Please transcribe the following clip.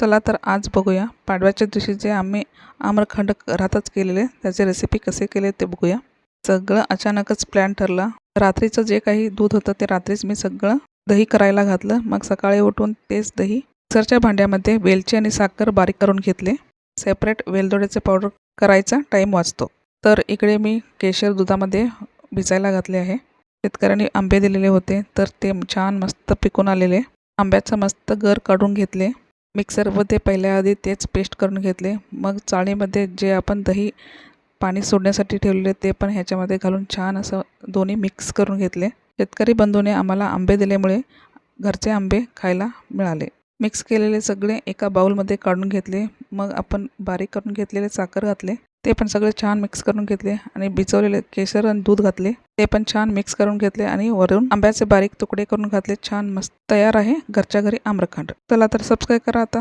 चला तर आज बघूया. पाडव्याच्या दिवशी जे आम्ही आम्रखंड घरातच केलेले त्याचे रेसिपी कसे केले ते बघूया. सगळं अचानकच प्लॅन ठरला. रात्रीचं जे काही दूध होतं ते रात्रीच मी सगळं दही करायला घातलं. मग सकाळी उठून तेच दही मिक्सरच्या भांड्यामध्ये वेलची आणि साखर बारीक करून घेतले. सेपरेट वेलदोड्याचे पावडर करायचा टाईम वाचतो. तर इकडे मी केशर दुधामध्ये भिजायला घातले आहे. शेतकऱ्यांनी आंबे दिलेले होते तर ते छान मस्त पिकून आलेले. आंब्याचं मस्त गर काढून घेतले. मिक्सरमध्ये पहिल्या आधी तेच पेस्ट करून घेतले. मग चाळणीमध्ये जे आपण दही पाणी सोडण्यासाठी ठेवलेले ते पण ह्याच्यामध्ये घालून छान असं दोन्ही मिक्स करून घेतले. शेतकरी बंधूने आम्हाला आंबे दिल्यामुळे घरचे आंबे खायला मिळाले. मिक्स केलेले सगळे एका बाउलमध्ये काढून घेतले. मग आपण बारीक करून घेतलेले साखर घातले. ते पण सगळे छान मिक्स करून घेतले आणि भिजवलेले केसर आणि दूध घातले. ते पण छान मिक्स करून घेतले आणि वरून आंब्याचे बारीक तुकडे करून घातले. छान मस्त तयार आहे घरच्या घरी आम्रखंड. चला तर सबस्क्राईब करा आता.